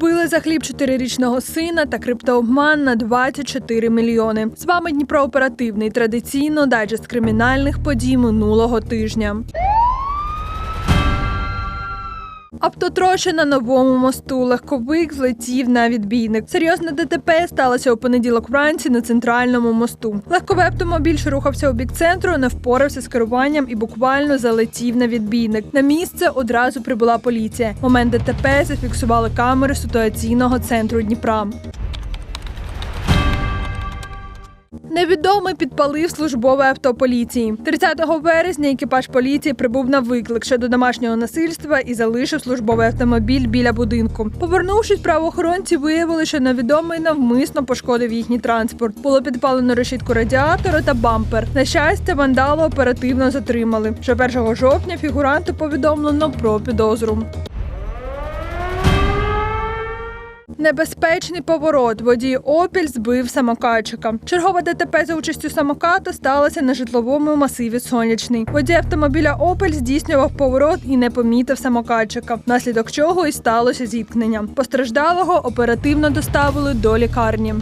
Вбили за хліб чотирирічного сина та криптообман на 24 мільйони. З вами Дніпро оперативний традиційно дайджест кримінальних подій минулого тижня. Автотроща на новому мосту. Легковик злетів на відбійник. Серйозне ДТП сталося у понеділок вранці на центральному мосту. Легковий автомобіль, що рухався у бік центру, не впорався з керуванням і буквально залетів на відбійник. На місце одразу прибула поліція. Момент ДТП зафіксували камери ситуаційного центру Дніпра. Невідомий підпалив службове авто поліції. 30 вересня екіпаж поліції прибув на виклик щодо домашнього насильства і залишив службовий автомобіль біля будинку. Повернувшись, правоохоронці виявили, що невідомий навмисно пошкодив їхній транспорт. Було підпалено решітку радіатора та бампер. На щастя, вандалу оперативно затримали. Що 1 жовтня фігуранту повідомлено про підозру. Небезпечний поворот. Водій Опіль збив самокатчика. Чергова ДТП за участю самоката сталося на житловому масиві Сонячний. Водій автомобіля Опель здійснював поворот і не помітив самокатчика, внаслідок чого і сталося зіткнення. Постраждалого оперативно доставили до лікарні.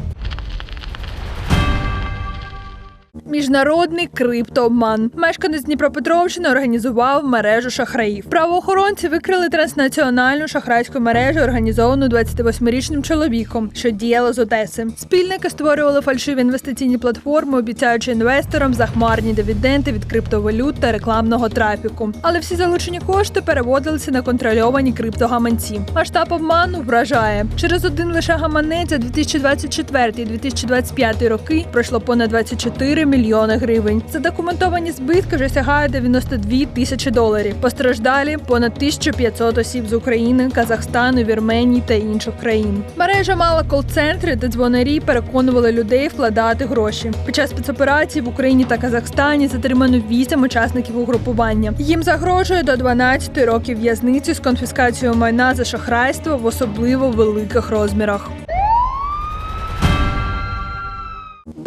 Міжнародний криптообман. Мешканець Дніпропетровщини організував мережу шахраїв. Правоохоронці викрили транснаціональну шахрайську мережу, організовану 28-річним чоловіком, що діяла з Одеси. Спільники створювали фальшиві інвестиційні платформи, обіцяючи інвесторам захмарні дивіденди від криптовалют та рекламного трафіку. Але всі залучені кошти переводилися на контрольовані криптогаманці. Масштаб обману вражає через один лише гаманець за 2024 і 2025 роки пройшло понад 24 мільйони гривень. Задокументовані збитки вже сягають 92 тисячі доларів. Постраждалі понад 1500 осіб з України, Казахстану, Вірменії та інших країн. Мережа мала кол-центри, де дзвонарі переконували людей вкладати гроші. Під час спецоперації в Україні та Казахстані затримано 8 учасників угрупування. Їм загрожує до 12 років в'язниці з конфіскацією майна за шахрайство в особливо великих розмірах.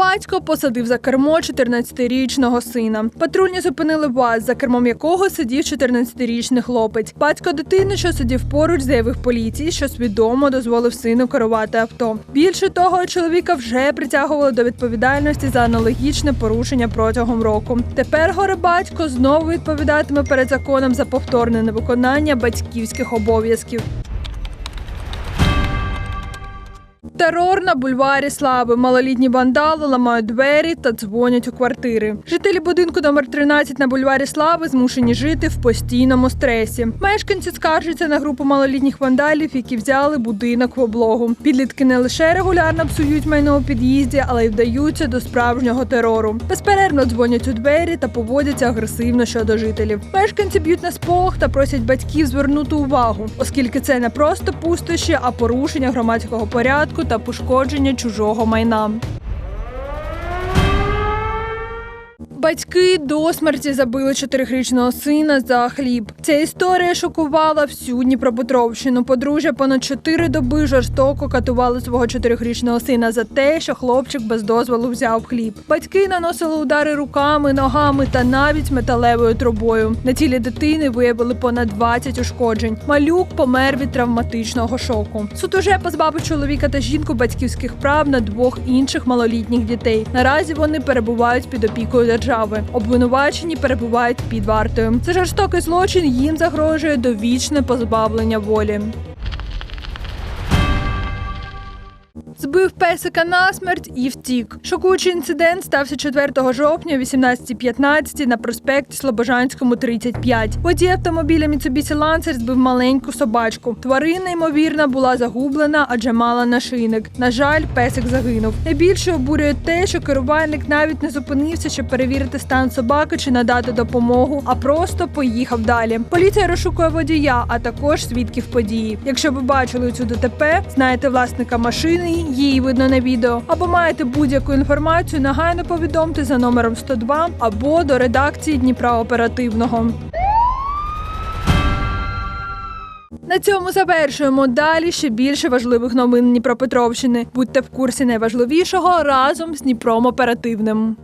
Батько посадив за кермо 14-річного сина. Патрульні зупинили ВАЗ, за кермом якого сидів 14-річний хлопець. Батько дитини, що сидів поруч, заявив поліції, що свідомо дозволив сину керувати авто. Більше того, чоловіка вже притягували до відповідальності за аналогічне порушення протягом року. Тепер горе батько знову відповідатиме перед законом за повторне невиконання батьківських обов'язків. Терор на бульварі Слави. Малолітні вандали ламають двері та дзвонять у квартири. Жителі будинку номер 13 на бульварі Слави змушені жити в постійному стресі. Мешканці скаржаться на групу малолітніх вандалів, які взяли будинок в облогу. Підлітки не лише регулярно псують майно у під'їзді, але й вдаються до справжнього терору. Безперервно дзвонять у двері та поводяться агресивно щодо жителів. Мешканці б'ють на сполох та просять батьків звернути увагу, оскільки це не просто пустощі, а порушення громадського порядку та пошкодження чужого майна. Батьки до смерті забили чотирирічного сина за хліб. Ця історія шокувала всю Дніпропетровщину. Подружжя понад чотири доби жорстоко катували свого чотирирічного сина за те, що хлопчик без дозволу взяв хліб. Батьки наносили удари руками, ногами та навіть металевою трубою. На тілі дитини виявили понад 20 ушкоджень. Малюк помер від травматичного шоку. Суд уже позбавив чоловіка та жінку батьківських прав на двох інших малолітніх дітей. Наразі вони перебувають під опікою держави. Обвинувачені перебувають під вартою. Це жорстокий злочин. Їм загрожує довічне позбавлення волі. Збив песика насмерть і втік. Шокуючий інцидент стався 4 жовтня о 18.15 на проспекті Слобожанському, 35. Водій автомобіля Mitsubishi Lancer збив маленьку собачку. Тварина, ймовірно, була загублена, адже мала нашийник. На жаль, песик загинув. Найбільше обурює те, що керувальник навіть не зупинився, щоб перевірити стан собаки чи надати допомогу, а просто поїхав далі. Поліція розшукує водія, а також свідків події. Якщо ви бачили цю ДТП, знаєте власника машини, її видно на відео, або маєте будь-яку інформацію, негайно повідомте за номером 102 або до редакції Дніпра Оперативного. На цьому завершуємо. Далі ще більше важливих новин Дніпропетровщини. Будьте в курсі найважливішого разом з Дніпром Оперативним.